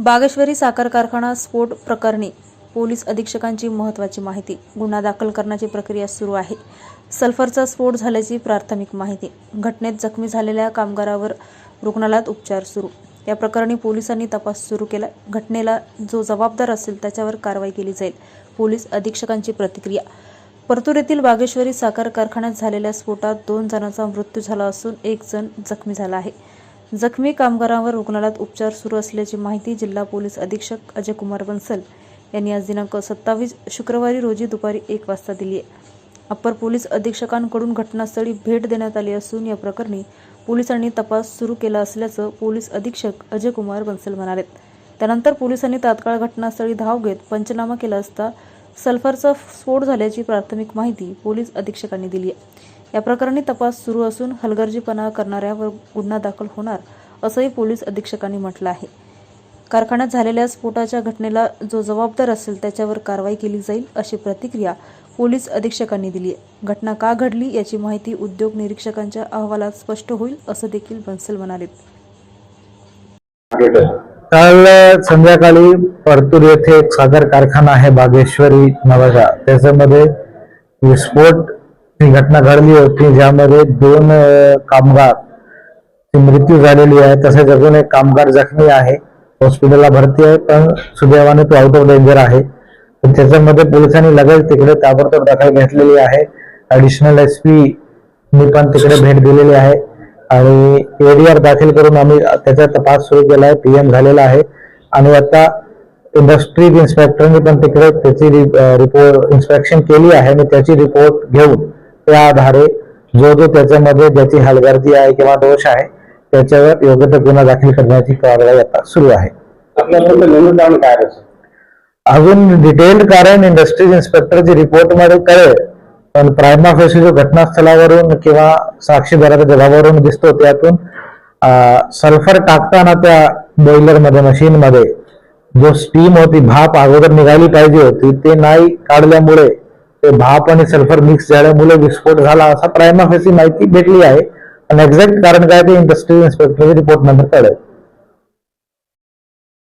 बागेश्वरी साखर कारखाना स्फोट प्रकरणी पोलीस अधीक्षकांची महत्त्वाची माहिती. गुन्हा दाखल करण्याची प्रक्रिया सुरू आहे. सल्फरचा स्फोट झाल्याची प्राथमिक माहिती. घटनेत जखमी झालेल्या कामगारावर रुग्णालयात उपचार सुरू. या प्रकरणी पोलिसांनी तपास सुरू केला. घटनेला जो जबाबदार असेल त्याच्यावर कारवाई केली जाईल. पोलीस अधीक्षकांची प्रतिक्रिया. परतूर येथील बागेश्वरी साखर कारखान्यात झालेल्या स्फोटात दोन जणांचा मृत्यू झाला असून एक जण जखमी झाला आहे. जखमी कामगारांवर रुग्णालयात उपचार सुरू असल्याची माहिती जिल्हा पोलीस अधीक्षक अजय कुमार बन्सल यांनी आज दिनांक सत्तावीस शुक्रवारी रोजी दुपारी एक वाजता दिली आहे. अप्पर पोलीस अधीक्षकांकडून घटनास्थळी भेट देण्यात आली असून या प्रकरणी पोलिसांनी तपास सुरू केला असल्याचं पोलीस अधीक्षक अजय कुमार बन्सल म्हणाले. त्यानंतर पोलिसांनी तात्काळ घटनास्थळी धाव घेत पंचनामा केला असता सल्फरचा स्फोट झाल्याची प्राथमिक माहिती पोलीस अधीक्षकांनी दिली आहे. या प्रकरणी तपास सुरू असून हलगर्जीपणा करणाऱ्यावर गुन्हा दाखल होणार असंही पोलीस अधीक्षकांनी म्हटलं आहे. कारखान्यात झालेल्या स्फोटाच्या घटनेला जो जबाबदार असेल त्याच्यावर कारवाई केली जाईल अशी प्रतिक्रिया पोलीस अधीक्षकांनी दिली आहे. घटना का घडली याची माहिती उद्योग निरीक्षकांच्या अहवालात स्पष्ट होईल असं देखील बन्सल म्हणाले. काल संध्याकाळी परतूर येथे एक साखर कारखाना आहे बागेश्वरी नावाचा त्याच्यामध्ये विस्फोट ही घटना घडली होती ज्यामध्ये दोन कामगार मृत्यू झालेली आहे. तसेच अजून एक कामगार जखमी आहे. हॉस्पिटलला भरती आहे पण सुदैवाने तो आउट ऑफ डेंजर आहे. त्याच्यामध्ये पोलिसांनी लगेच तिकडे ताबडतोब दखल घेतलेली आहे. ऍडिशनल एस पी मी पण तिकडे भेट दिलेली आहे. आणि एडीआर दाखल करून आम्ही त्याचा तपास सुरू केला आहे. पीएम झालेला आहे. आणि आता इंडस्ट्री इन्स्पेक्टरने पण तिकडे त्याची रिपोर्ट इन्स्पेक्शन केली आहे. आणि त्याची रिपोर्ट घेऊन त्या आधारे जो जो त्याच्यामध्ये ज्याची हलगर्जी आहे किंवा दोष आहे त्याच्यावर योग्य तो गुन्हा दाखल करण्याची कारवाई आता सुरू आहे? अजून डिटेल्ड कारण इंडस्ट्रीज इन्स्पेक्टरची रिपोर्टमध्ये कळेल पण प्रायमा फेसी जो घटनास्थळावरून किंवा साक्षीदाराच्या जबाबावरून दिसतो त्यातून सल्फर टाकताना त्या बॉयलरमध्ये मशीन मध्ये जो स्टीम होती भाप अगोदर निघाली पाहिजे होती ते नाही काढल्यामुळे ते भाप आणि सल्फर मिक्स झाल्यामुळे विस्फोट झाला असा प्रायमा फेसी माहिती भेटली आहे. आणि एक्झॅक्ट कारण काय ते इंडस्ट्रियल इन्स्पेक्टरच्या रिपोर्ट नंतर कळेल.